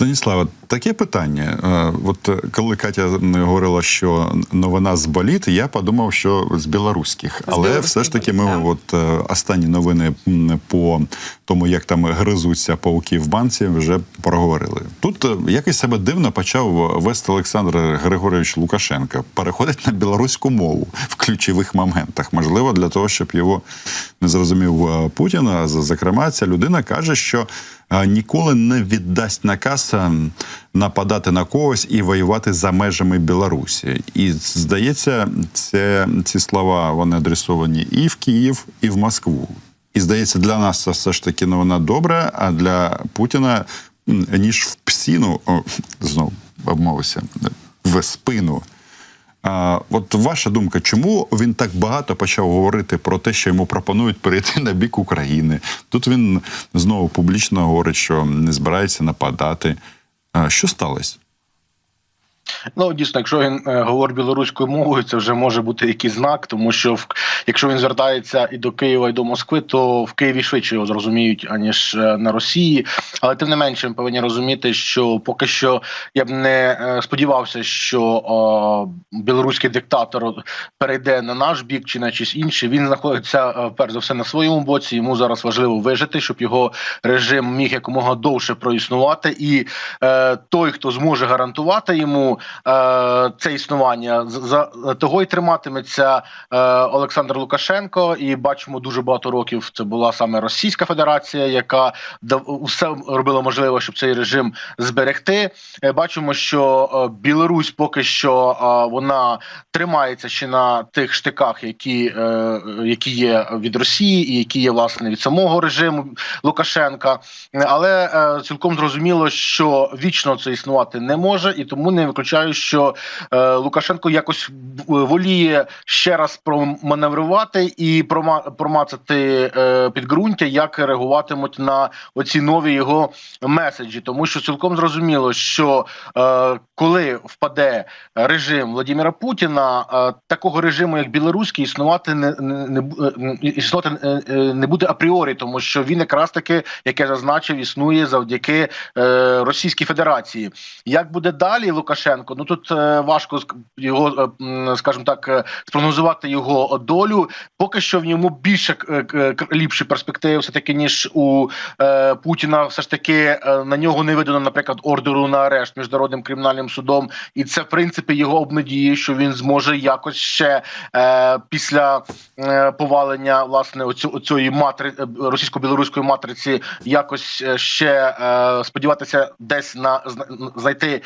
Станіслава, таке питання. Е, От е, коли Катя говорила, що новина з боліт, я подумав, що з білоруських. Але білоруських все ж таки, ми боліт, от е, останні новини по тому, як там гризуться пауки в банці, вже проговорили. Тут якось себе дивно почав вести Олександр Григорович Лукашенко. Переходить на білоруську мову в ключових моментах. Можливо, для того, щоб його не зрозумів Путін. А зокрема, ця людина каже, що ніколи не віддасть наказ е, нападати на когось і воювати за межами Білорусі. І здається, це ці слова вони адресовані і в Київ, і в Москву. І здається, для нас це все ж таки новина добра, а для Путіна ніж в псіну, о, знов обмовився, в спину. А, от ваша думка, чому він так багато почав говорити про те, що йому пропонують перейти на бік України? Тут він знову публічно говорить, що не збирається нападати. А, що сталося? Ну дійсно, якщо він е, говорить білоруською мовою, це вже може бути якийсь знак, тому що в, якщо він звертається і до Києва, і до Москви, то в Києві швидше його зрозуміють аніж е, на Росії. Але тим не менше, ми повинні розуміти, що поки що я б не е, сподівався, що о, білоруський диктатор перейде на наш бік чи на чийсь інший. Він знаходиться перш за все на своєму боці. Йому зараз важливо вижити, щоб його режим міг якомога довше проіснувати, і е, той, хто зможе гарантувати йому це існування, за того й триматиметься е, Олександр Лукашенко. І бачимо дуже багато років. Це була саме Російська Федерація, яка все робила можливе, щоб цей режим зберегти. Е, Бачимо, що е, Білорусь поки що е, вона тримається ще на тих штиках, які, е, які є від Росії, і які є власне від самого режиму Лукашенка. Е, Але е, цілком зрозуміло, що вічно це існувати не може, і тому не виключаю, що е, Лукашенко якось воліє ще раз проманеврувати і прома- промацати е, підґрунтя, як реагуватимуть на оці нові його меседжі, тому що цілком зрозуміло, що е, коли впаде режим Владимира Путіна, е, такого режиму, як білоруський, існувати не, не, е, існувати е, е, не буде апріорі, тому що він якраз таки, як я зазначив, існує завдяки е, Російській Федерації. Як буде далі Лукашенко? Ну тут е, важко його, е, скажімо так, е, спрогнозувати його долю. Поки що в ньому більше ліпші перспективи, все таки ніж у Путіна. Все ж таки на нього не видано, наприклад, ордеру на арешт міжнародним кримінальним судом, і це в принципі його обнадіє, що він зможе якось ще після повалення власне оцю, оцієї матри російсько-білоруської матриці, якось ще сподіватися десь на знайти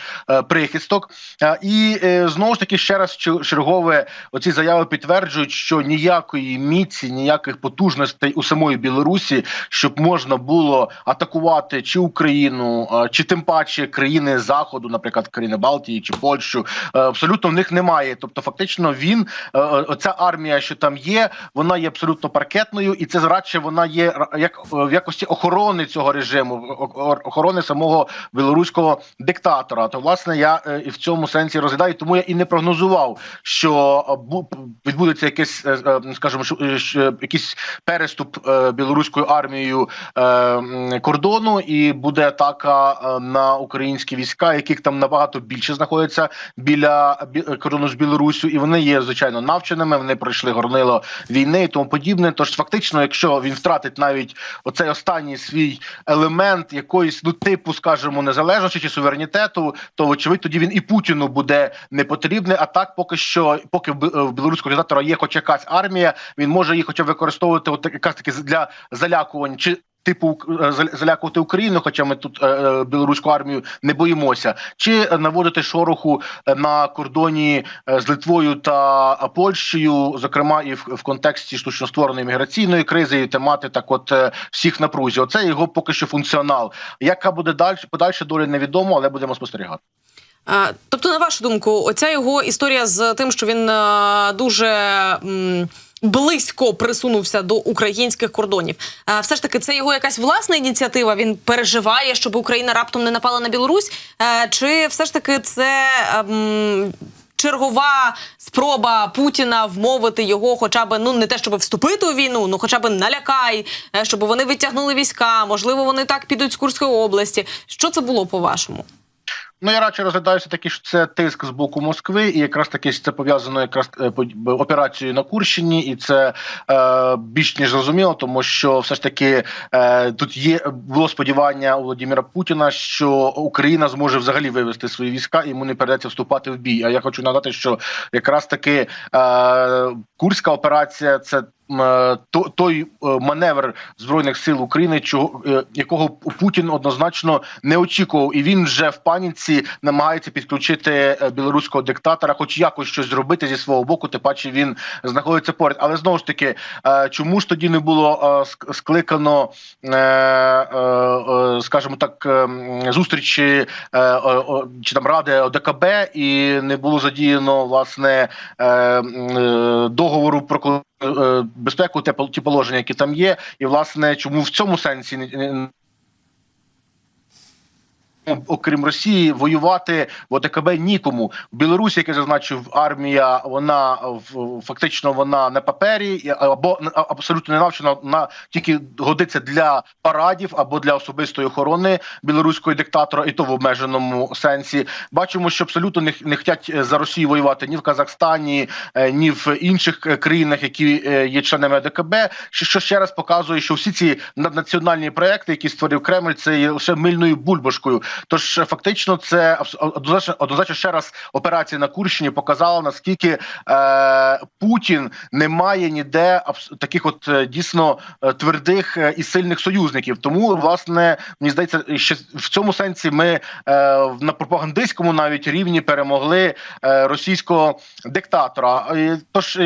прихисток. Е, і е, знову ж таки ще раз чер- чергове оці заяви підтверджують, що ніякої міці, ніяких потужностей у самої Білорусі, щоб можна було атакувати чи Україну, е, чи тим паче країни Заходу, наприклад, країни Балтії чи Польщу, абсолютно в них немає. Тобто, фактично, він оця армія, що там є, вона є абсолютно паркетною, і це радше вона є як в якості охорони цього режиму, охорони самого білоруського диктатора. То власне я і в цьому сенсі розглядаю, тому я і не прогнозував, що е, відбудеться якесь, е, е, скажімо, якийсь переступ білоруською армією кордону, і буде атака на українські війська, яких там набагато більше знаходиться біля бі- кордону з Білоруссю, і вони є звичайно навченими. Вони пройшли горнило війни і тому подібне. Тож фактично, якщо він втратить навіть оцей останній свій елемент якоїсь ну типу, скажімо, незалежності чи суверенітету, то вочевидь тоді він і Путіну буде не потрібний. А так, поки що, поки в в білоруського диктатора є хоч якась армія, він може її хоча б використовувати от якраз таки для залякувань чи. Типу е, залякувати Україну, хоча ми тут е, е, білоруську армію не боїмося, чи е, наводити шороху е, на кордоні е, з Литвою та е, Польщею, зокрема і в, в контексті штучно створеної міграційної кризи, і тримати так, от е, всіх напрузі. Оце його поки що функціонал. Яка буде далі подальша доля, невідомо, але будемо спостерігати. Тобто, на вашу думку, оця його історія з тим, що він дуже. Близько присунувся до українських кордонів. Все ж таки, це його якась власна ініціатива. Він переживає, щоб Україна раптом не напала на Білорусь. Чи все ж таки це ем, чергова спроба Путіна вмовити його, хоча б ну не те, щоб вступити у війну, ну хоча б налякай, е, щоб вони відтягнули війська. Можливо, вони так підуть з Курської області. Що це було по вашому? Ну, я радше розглядаю все таки, що це тиск з боку Москви, і якраз таки це пов'язано якраз е, операцією на Курщині, і це е, більш ніж зрозуміло, тому що все ж таки е, тут є було сподівання у Володимира Путіна, що Україна зможе взагалі вивести свої війська, і йому не перейдеться вступати в бій. А я хочу нагадати, що якраз таки е, Курська операція це. Е, то- Той е, маневр збройних сил України, чого е, якого Путін однозначно не очікував, і він вже в паніці намагається підключити білоруського диктатора, хоч якось щось зробити зі свого боку. Тим паче він знаходиться поряд. Але знову ж таки, чому ж тоді не було скликано, скажімо так, е, зустрічі чи там ради ОДКБ, і не було задіяно власне е, м, е, договору про безпеку, те ті положення, які там є, і власне чому в цьому сенсі не окрім Росії, воювати в ОТКБ нікому. В Білорусі, як я зазначив, армія вона фактично вона на папері або абсолютно не навчена на тільки годиться для парадів або для особистої охорони білоруського диктатора, і то в обмеженому сенсі. Бачимо, що абсолютно не, не хочуть за Росію воювати ні в Казахстані, е, ні в інших е, країнах, які е, є членами ОДКБ. Що, що ще раз показує, що всі ці наднаціональні проекти, які створив Кремль, це є лише мильною бульбашкою. Тож е, фактично, це однозначно, однозначно ще раз операція на Курщині показала наскільки е, Путін не має ніде таких, от е, дійсно е, твердих і сильних союзників. Тому власне мені здається, що в цьому сенсі ми е, на пропагандистському навіть рівні перемогли е, російського диктатора. Тож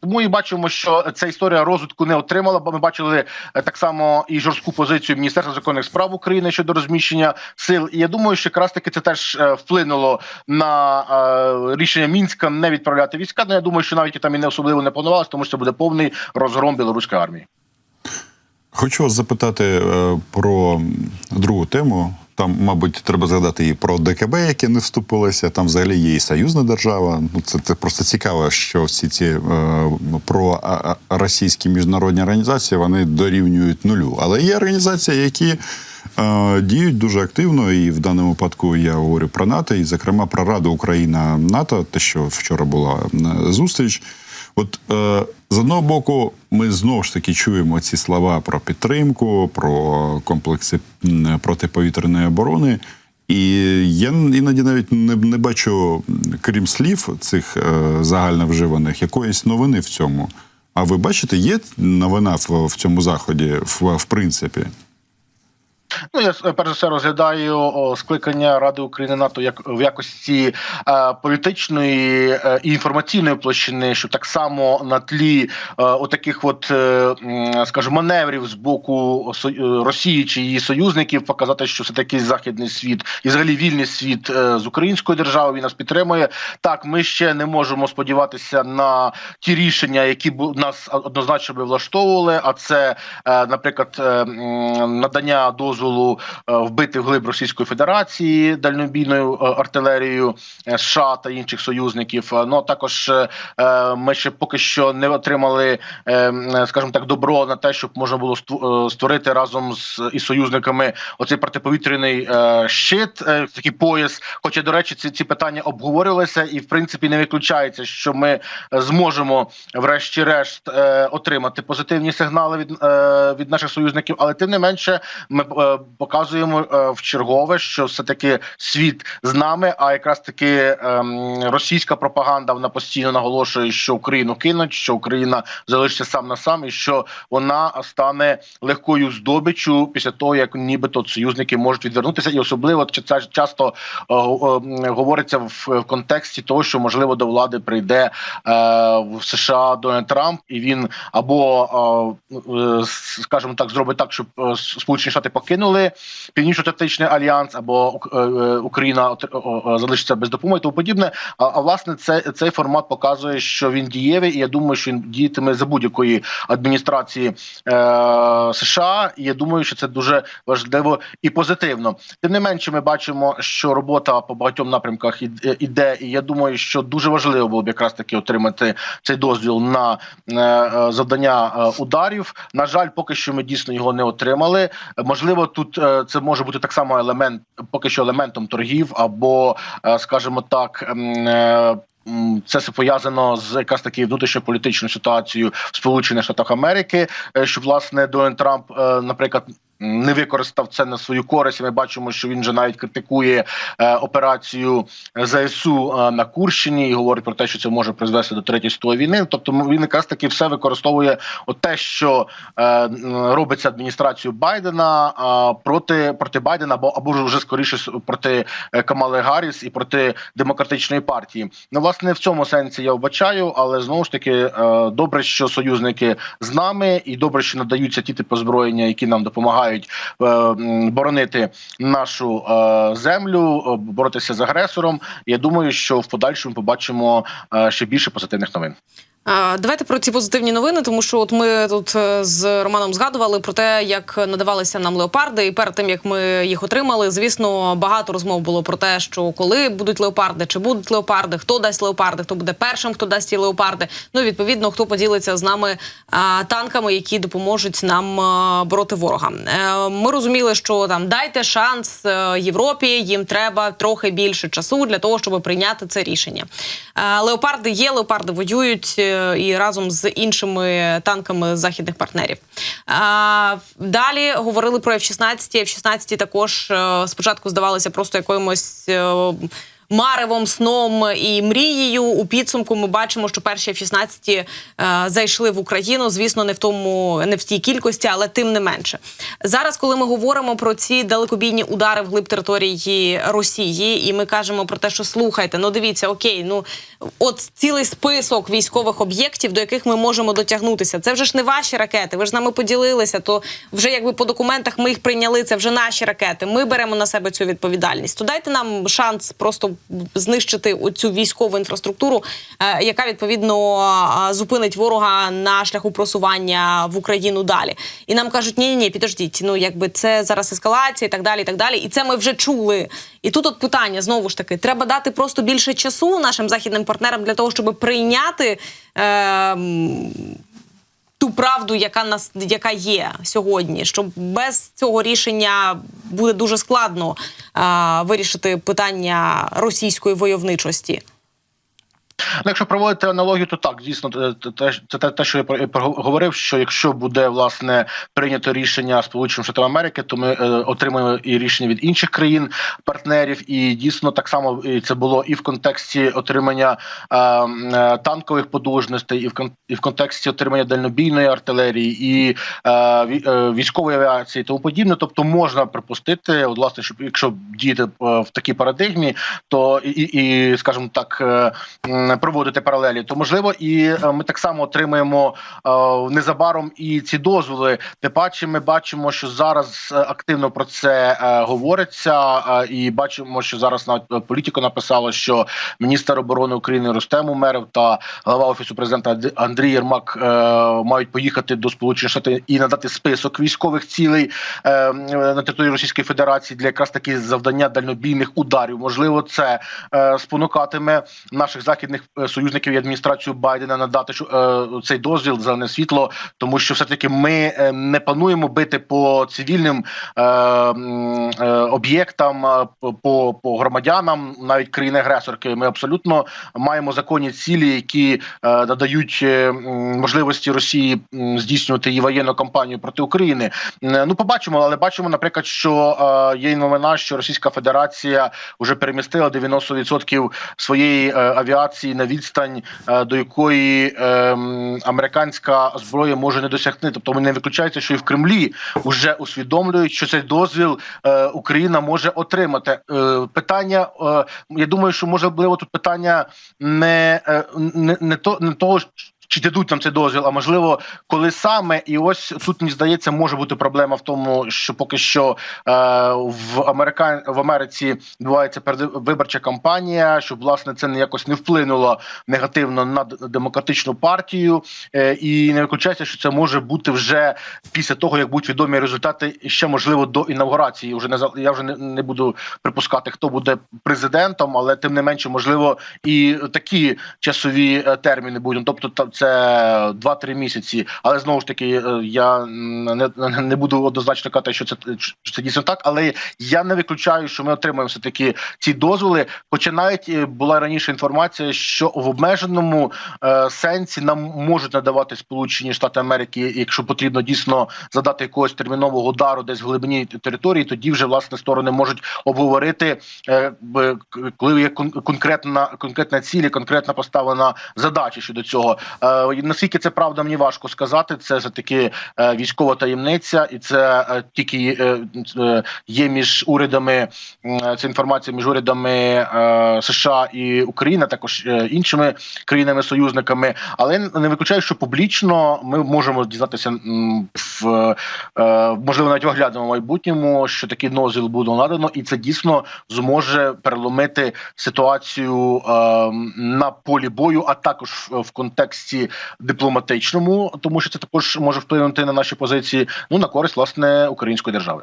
тому і бачимо, що ця історія розвитку не отримала, бо ми бачили так само і жорстку позицію Міністерства законних справ України щодо розміщення сил. Я думаю, що якраз таки це теж е, вплинуло на е, рішення мінська не відправляти війська. Ну я думаю, що навіть там і не особливо не планувалося, тому що це буде повний розгром білоруської армії. Хочу вас запитати е, про другу тему. Там, мабуть, треба згадати і про ДКБ, яке не вступилося. Там взагалі є і союзна держава. Ну це, це просто цікаво, що всі ці е, про а, а, російські міжнародні організації вони дорівнюють нулю. Але є організації, які е, діють дуже активно, і в даному випадку я говорю про НАТО, і зокрема про Раду Україна НАТО, те, що вчора була е, зустріч. От е, з одного боку, ми знову ж таки чуємо ці слова про підтримку, про комплекси протиповітряної оборони. І я іноді навіть не, не бачу, крім слів цих е, загально вживаних, якоїсь новини в цьому. А ви бачите, є новина в, в цьому заході, в, в принципі? Ну я е, перш за все розглядаю скликання Ради України НАТО як в якості е, політичної е, і інформаційної площини, що так само на тлі е, отаких, от е, скажімо, маневрів з боку е, Росії чи її союзників, показати, що все таки західний світ і взагалі вільний світ е, з українською державою він нас підтримує. Так, ми ще не можемо сподіватися на ті рішення, які б нас однозначно би влаштовували. А це, е, наприклад, е, надання дозволу е, вбити вглиб Російської Федерації дальнобійною е, артилерією е, США та інших союзників. Ну також ми ще поки що не отримали, скажімо так, добро на те, щоб можна було створити разом з із союзниками оцей протиповітряний щит, такий пояс. Хоча, до речі, ці, ці питання обговорювалися, і в принципі не виключається, що ми зможемо, врешті-решт, отримати позитивні сигнали від, від наших союзників. Але тим не менше, ми показуємо е, в чергове, що все таки світ з нами. А якраз таки ем, російська пропаганда вона постійно наголошує, що Україну кинуть, що Україна залишиться сам на сам, і що вона стане легкою здобиччю після того, як нібито союзники можуть відвернутися, і особливо чи це часто е, е, говориться в, контексті того, що можливо до влади прийде в США Дональд Трамп, і він або скажімо так зробить так, щоб Сполучені Штати покинули. Покинули Північно-Атлантичний альянс або е, е, Україна залишиться без допомоги, тому подібне. А, а власне, це цей формат показує, що він дієвий, і я думаю, що він діятиме за будь-якої адміністрації е, США. І я думаю, що це дуже важливо і позитивно. Тим не менше, ми бачимо, що робота по багатьом напрямках іде- іде, і я думаю, що дуже важливо було б якраз таки отримати цей дозвіл на е, е, завдання е, ударів. На жаль, поки що ми дійсно його не отримали. Можливо, тут е, це може бути так само елемент, поки що елементом торгів, або, е, скажімо так. е, Це все пов'язано з якраз таки внутрішньополітичною ситуацією в Сполучених Штатах Америки, що власне Дональд Трамп, наприклад, не використав це на свою користь. Ми бачимо, що він вже навіть критикує е, операцію ЗСУ е, на Курщині і говорить про те, що це може призвести до третьої світової війни. Тобто він якраз таки все використовує от те, що е, робиться адміністрацією Байдена е, проти проти Байдена, або або вже скоріше проти е, Камали Гарріс і проти демократичної партії. Ну, власне, в цьому сенсі я вбачаю, але знову ж таки е, добре, що союзники з нами, і добре, що надаються ті типи озброєння, які нам допомагають е, боронити нашу е, землю, е, боротися з агресором. Я думаю, що в подальшому побачимо ще більше позитивних новин. Давайте про ці позитивні новини, тому що от ми тут е, з Романом згадували про те, як надавалися нам леопарди, і перед тим як ми їх отримали, звісно, багато розмов було про те, що коли будуть леопарди, чи будуть леопарди, хто дасть леопарди, хто буде першим, хто дасть ці леопарди. Ну і відповідно, хто поділиться з нами танками, які допоможуть нам бороти ворога. Е, Ми розуміли, що там дайте шанс е, Європі, їм треба трохи більше часу для того, щоб прийняти це рішення. Е, Леопарди є, леопарди воюють е, і разом з іншими танками західних партнерів. Далі говорили про F-16. F-16 також е, спочатку здавалося просто якимось. Маревом, сном і мрією у підсумку ми бачимо, що перші F-16 е, зайшли в Україну. Звісно, не в тому, не в тій кількості, але тим не менше. Зараз, коли ми говоримо про ці далекобійні удари в глиб території Росії, і ми кажемо про те, що слухайте, ну дивіться, окей, ну от цілий список військових об'єктів, до яких ми можемо дотягнутися. Це вже ж не ваші ракети. Ви ж з нами поділилися. То вже якби по документах ми їх прийняли. Це вже наші ракети. Ми беремо на себе цю відповідальність. То дайте нам шанс просто знищити цю військову інфраструктуру, е, яка відповідно е, зупинить ворога на шляху просування в Україну далі. І нам кажуть, ні, ні, ні, підождіть. Ну якби це зараз ескалація і так далі. І так далі. І це ми вже чули. І тут от питання знову ж таки: треба дати просто більше часу нашим західним партнерам для того, щоб прийняти. Е, ту правду, яка нас яка є сьогодні, що без цього рішення буде дуже складно а, вирішити питання російської войовничості. Ну, якщо проводити аналогію, то так дійсно це те, те, що я говорив, що якщо буде власне прийнято рішення Сполучених Штатів Америки, то ми е, отримаємо і рішення від інших країн партнерів. І дійсно так само це було і в контексті отримання е, е, танкових потужностей, і в і в контексті отримання дальнобійної артилерії і військової авіації, тому подібне. Тобто можна припустити, от, власне, щоб якщо діяти в такій парадигмі, то і, і скажімо так. Проводити паралелі, то можливо, і е, ми так само отримаємо е, незабаром і ці дозволи. Тим паче, ми бачимо, що зараз е, активно про це говориться, і бачимо, що зараз навіть е, політико написало, що міністр оборони України Рустем Умеров та глава офісу президента Андрій Єрмак мають поїхати до Сполучених Штатів і надати список військових цілей на території Російської Федерації для якраз таки завдання дальнобійних ударів. Можливо, це спонукатиме наших західних союзників і адміністрацію Байдена надати е, цей дозвіл зелене світло, тому що все таки ми е, не плануємо бити по цивільним е, е, об'єктам, е, по, по громадянам, навіть країни-агресорки. Ми абсолютно маємо законні цілі, які е, надають е, можливості Росії здійснювати її воєнну кампанію проти України. Е, Ну, побачимо, але бачимо, наприклад, що е, є новина, що Російська Федерація вже перемістила 90% своєї е, авіації на відстань, е, до якої е, американська зброя може не досягти. Тобто не виключається, що і в Кремлі вже усвідомлюють, що цей дозвіл е, Україна може отримати. Е, питання, я думаю, що можливо тут питання не, не, не то не того. Чи дадуть нам цей дозвіл, а можливо, коли саме. І ось тут мені здається, може бути проблема в тому, що поки що е, в Америка... в Америці відбувається передвиборча кампанія, щоб власне це не якось не вплинуло негативно на демократичну партію, е, і не виключається, що це може бути вже після того, як будуть відомі результати, ще можливо до інавгурації. Вже не я вже не, не буду припускати, хто буде президентом, але тим не менше, можливо, і такі часові е, терміни будуть. Ну, Тобто, та- це 2-3 місяці. Але знову ж таки, е, я не, не буду однозначно казати, що це що це дійсно так. Але я не виключаю, що ми отримаємо все таки ці дозволи. Хоча навіть е, була раніше інформація, що в обмеженому е, сенсі нам можуть надавати Сполучені Штати Америки, якщо потрібно дійсно задати якогось термінового удару десь в глибині території, тоді вже власне сторони можуть обговорити, е, коли є кон- конкретна конкретна ціль, конкретна поставлена задача щодо цього. Е, наскільки це правда, мені важко сказати. Це все таки е, військова таємниця, і це е, тільки е, е, є між урядами. Це інформація між урядами е, США і України, також е, іншими країнами-союзниками. Але не виключаю, що публічно ми можемо дізнатися в е, можливо навіть в оглядному майбутньому, що такий дозвіл буде надано, і це дійсно зможе переломити ситуацію е, на полі бою, а також в, в дипломатичному, тому що це також може вплинути на наші позиції. Ну на користь власне української держави.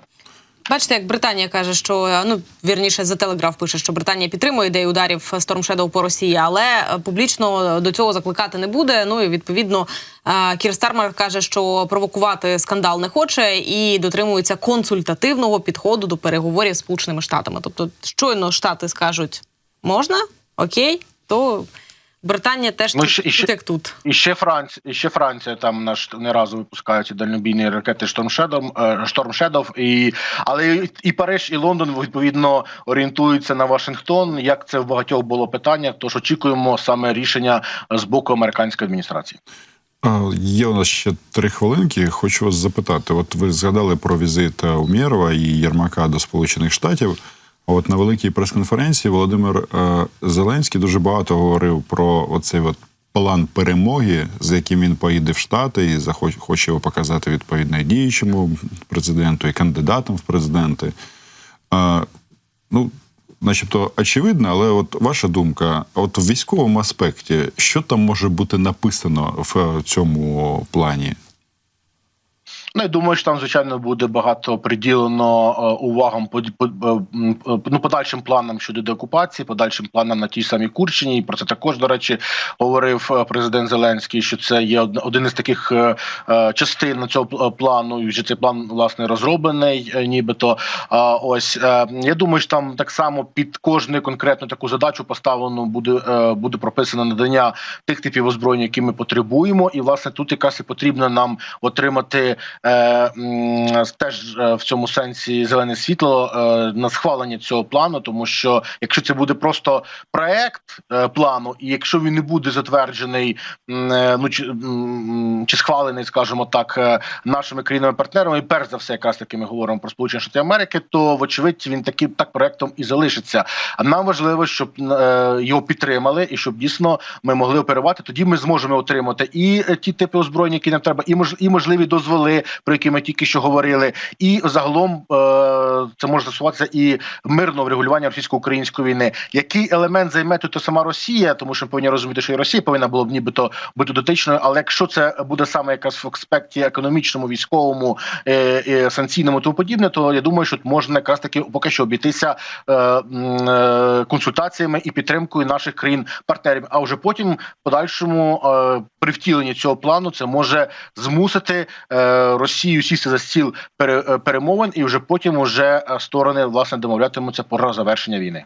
Бачите, як Британія каже, що ну вірніше за телеграф пише, що Британія підтримує ідею ударів Storm Shadow по Росії, але е, публічно до цього закликати не буде. Ну і відповідно е, Кір Стармер каже, що провокувати скандал не хоче і дотримується консультативного підходу до переговорів з Сполученими Штатами. Тобто, щойно штати скажуть можна, окей, то Британія теж Ну, тут, ще- і ще- як тут. І ще Франція, і ще Франція там наш не разу випускають ці дальнобійні ракети Storm Shadow, Storm Shadow, і але і- і Париж, і Лондон відповідно орієнтуються на Вашингтон. Як це в багатьох було питання? Тож очікуємо саме рішення з боку американської адміністрації. Є у нас ще три хвилинки. Хочу вас запитати: от ви згадали про візит Умєрова і Єрмака до Сполучених Штатів. А От на великій прес-конференції Володимир е, Зеленський дуже багато говорив про оцей от план перемоги, з яким він поїде в Штати і захоч- хоче його показати відповідно діючому президенту і кандидатам в президенти. Е, ну, начебто очевидно, але от ваша думка, от в військовому аспекті, що там може бути написано в цьому плані? Ну, я думаю, що там звичайно буде багато приділено е, увагам по, по е, е, ну, подальшим планам щодо деокупації, подальшим планам на тій самій Курщині. І про це також, до речі, говорив президент Зеленський, що це є один із таких частин цього е, плану. І вже цей план власне розроблений, нібито. Ось я думаю, що там так само під кожну конкретну таку задачу поставлено буде, буде прописано надання тих типів озброєння, які ми потребуємо, і власне тут якраз і потрібно нам отримати теж е, в цьому сенсі зелене світло е, на схвалення цього плану, тому що якщо це буде просто проект е, плану, і якщо він не буде затверджений, е, ну чи, чи схвалений, скажімо так, е, нашими країнами-партнерами, і перш за все, якраз таки ми говоримо про Сполучені Штати Америки, то вочевидь він таким так проектом і залишиться. А нам важливо, щоб е, його підтримали, і щоб дійсно ми могли оперувати. Тоді ми зможемо отримати і е, ті типи озброєння, які нам треба, і можливі дозволи, про які ми тільки що говорили. І загалом е, це може стосуватися і мирного врегулювання російсько-української війни. Який елемент займе тут сама Росія, тому що повинні розуміти, що і Росія повинна була б нібито бути дотичною. Але якщо це буде саме якраз в аспекті економічному, військовому, е, санкційному, тому подібне, то я думаю, що можна якраз таки поки що обійтися е, консультаціями і підтримкою наших країн-партнерів. А вже потім, подальшому, при втіленні цього плану, це може змусити Росію сісти за стіл е, перемовин, і вже потім уже е, сторони власне домовлятимуться про завершення війни.